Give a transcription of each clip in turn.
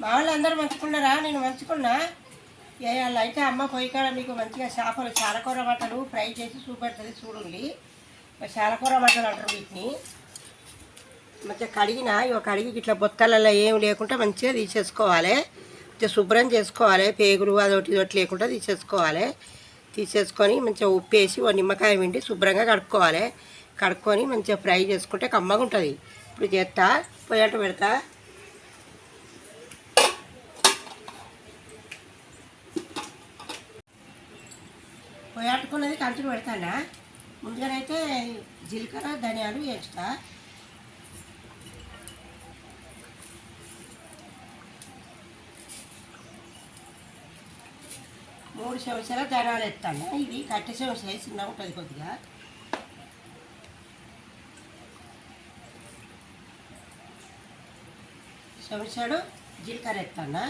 మా వాళ్ళు అందరూ మంచుకున్నారా? నేను మంచుకున్నా. ఏ వాళ్ళు అయితే అమ్మ పోయి కాడ మీకు మంచిగా చేపలు చాలకూర మటలు ఫ్రై చేసి చూపెడుతుంది చూడండి. చాలకూర మటలు అంటారు వీటిని. మంచిగా కడిగిన ఇక కడిగి ఇట్లా బొత్తలలో ఏం లేకుండా మంచిగా తీసేసుకోవాలి. మంచిగా శుభ్రం చేసుకోవాలి. పేగులు అదొకటి ఇదొకటి లేకుండా తీసేసుకోవాలి. తీసేసుకొని మంచిగా ఉప్పు వేసి ఓ నిమ్మకాయ పిండి శుభ్రంగా కడుక్కోవాలి. కడుక్కొని మంచిగా ఫ్రై చేసుకుంటే కమ్మగా ఉంటుంది ఇప్పుడు చేస్తా పొయ్యట పెడతా. పొయ్యాటుకున్నది కంచులు పెడతానా? ముందుగానైతే జీలకర్ర ధనియాలు ఎక్స్ట్రా మూడు చెంచాల ధనాలు ఎత్తాను ఇది కట్టె సంవత్సరాలు చిన్నగా ఉంటుంది కొద్దిగా. చెంచాడు జీలకర్ర ఎత్తాను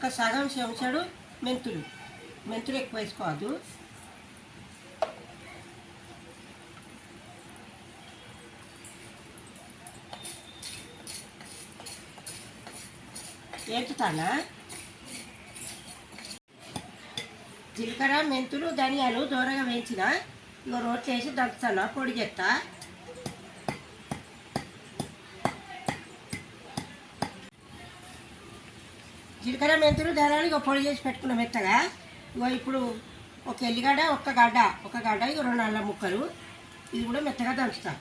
ఒక సగం చెంచాడు మెంతులు. మెంతులు ఎక్కువ వేసుకోవద్దు. వేపుతానా? జీలకర్ర మెంతులు ధనియాలు దూరంగా వేయించిన. ఇక రోట్లు వేసి దంచుతాను. పొడి చేస్తా జీలకర్ర మెంతులు ధనియాలు ఇక పొడి చేసి పెట్టుకున్న మెత్తగా. ఇగో ఇప్పుడు ఒక ఎల్లిగడ్డ ఒక్క గడ్డ ఒక గడ్డ ఇక రెండు అల్లం ముక్కలు. ఇది కూడా మెత్తగా దంచుతా.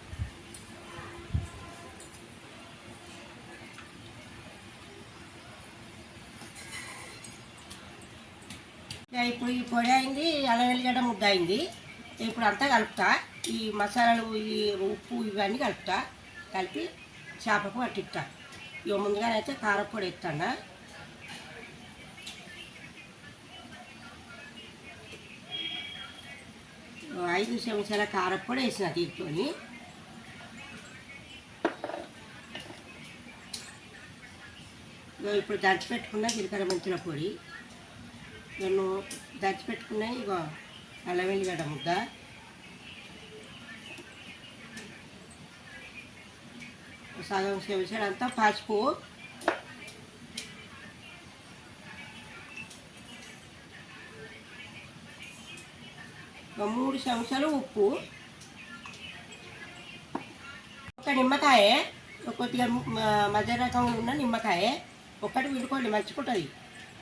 ఇప్పుడు ఈ పొడి అయింది అల్లం ఎల్లిగడ్డ ముద్ద అయింది. ఇప్పుడు అంతా కలుపుతా. ఈ మసాలాలు ఈ ఉప్పు ఇవన్నీ కలుపుతా. కలిపి చేపకు పట్టిస్తా. ఇక ముందుగానైతే కారపొడి ఎత్తాను ఐదు చెంచాల కారప్పొడి వేసిన తీసుకొని ఇప్పుడు దంచి పెట్టుకున్న జీలకర్ర మెంతుల పొడి. నేను దంచి పెట్టుకున్న ఇగో అల్లం వెల్లిగడ్డ ముద్ద. సగం చెంచాడు అంతా పసుపు. మూడు చెంచాలు ఉప్పు. ఒక నిమ్మకాయ కొద్దిగా మధ్య రకంగా ఉన్న నిమ్మకాయ ఒక్కటి విడుకోండి మంచుకుంటుంది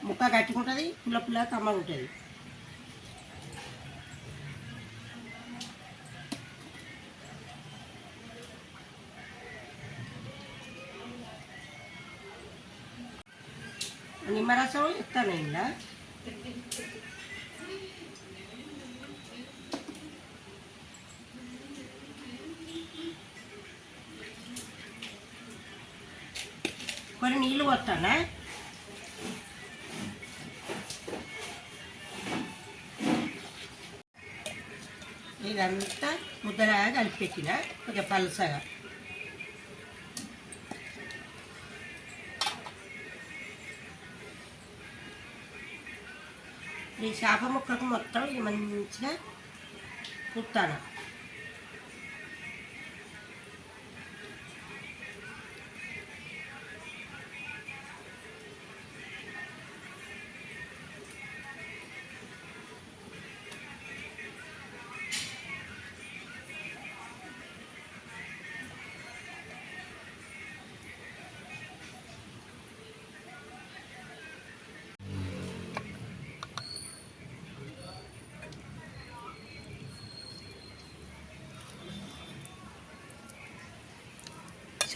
ముక్క కట్టుకుంటుంది పుల్ల పుల్ల కమ్మగా ఉంటుంది నిమ్మరసం ఇస్తాను ఇలా కొన్ని నీళ్ళు పోస్తానా ఇదంతా ముద్దలాగా కలిపి పెట్టిన కొంచెం పలసగా. ఈ చేప ముక్కకు మొత్తం ఇది మంచిగా కుట్టాను.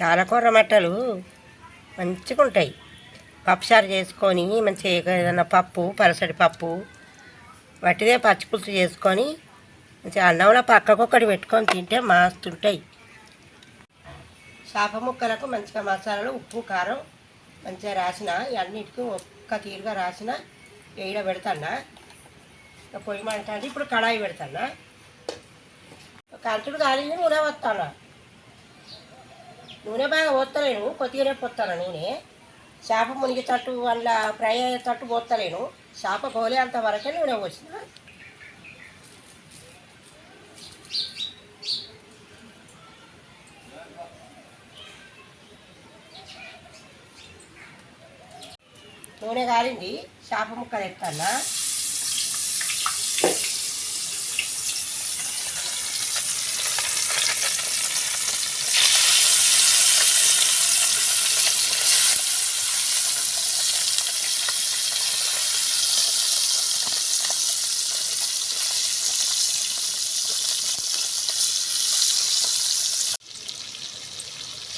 చాలా కూర మట్టలు మంచిగా ఉంటాయి పప్పుసారు చేసుకొని మంచిగా ఏదైనా పప్పు పలసటి పప్పు వట్టిదే పచ్చిపులుసు చేసుకొని మంచిగా అన్నంలో పక్కకొక్కటి పెట్టుకొని తింటే మాస్తుంటాయి. చేప ముక్కలకు మంచిగా మసాలాలు ఉప్పు కారం మంచిగా రాసిన అన్నిటికీ ఒక్క తీరుగా రాసిన వేయడ పెడతానా పొయ్యి మంట ఇప్పుడు కడాయి పెడతానా కంచుడు కాలి నూనె వస్తానా నూనె బాగా పోతలేను కొద్దిగానే పోతాను నేనే. చేప మునిగి తట్టు వల్ల ఫ్రై అయ్యేటట్టు పోతలేను. చేప కోలే అంత వరకే నూనె పోసిన. నూనె కాలింది చేప ముక్కలు ఎత్తానా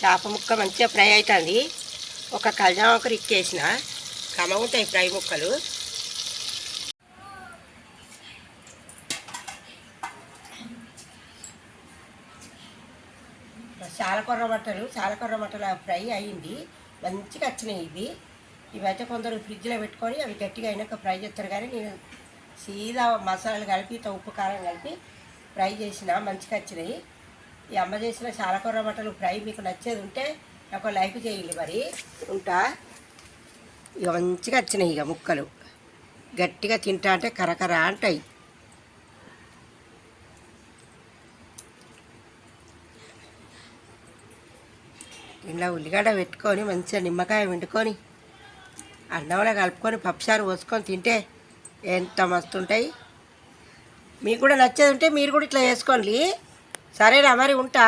చేప ముక్క మంచిగా ఫ్రై అవుతుంది ఒక కళ్యాణకరు ఇక్కేసిన. కమ్మగుంటాయి ఫ్రై ముక్కలు. చాలకొర్ర మట్టలు చాలకొర్ర మట్టలు ఫ్రై అయింది. మంచిగా వచ్చినాయి ఇవి. ఇవైతే కొందరు ఫ్రిడ్జ్లో పెట్టుకొని అవి గట్టిగా అయినాక ఫ్రై చేస్తారు. కానీ నేను సీదా మసాలాలు కలిపి ఉప్పు కారం కలిపి ఫ్రై చేసిన. మంచిగా వచ్చినాయి. ఈ అమ్మ చేసిన చాలకొర్ర బట్టలు ఫ్రై మీకు నచ్చేది ఉంటే ఒక లైక్ చేయండి మరి. ఉంటా? ఇక మంచిగా వచ్చినాయి ఇక ముక్కలు. గట్టిగా తింటా అంటే కరకర అంటాయి. ఇలా ఉల్లిగడ్డ పెట్టుకొని మంచిగా నిమ్మకాయ వండుకొని అన్నంలో కలుపుకొని పప్పుసారు పోసుకొని తింటే ఎంత మస్తు ఉంటాయి. మీకు కూడా నచ్చేది ఉంటే మీరు కూడా ఇట్లా చేసుకోండి. సరేనా మరి ఉంటా.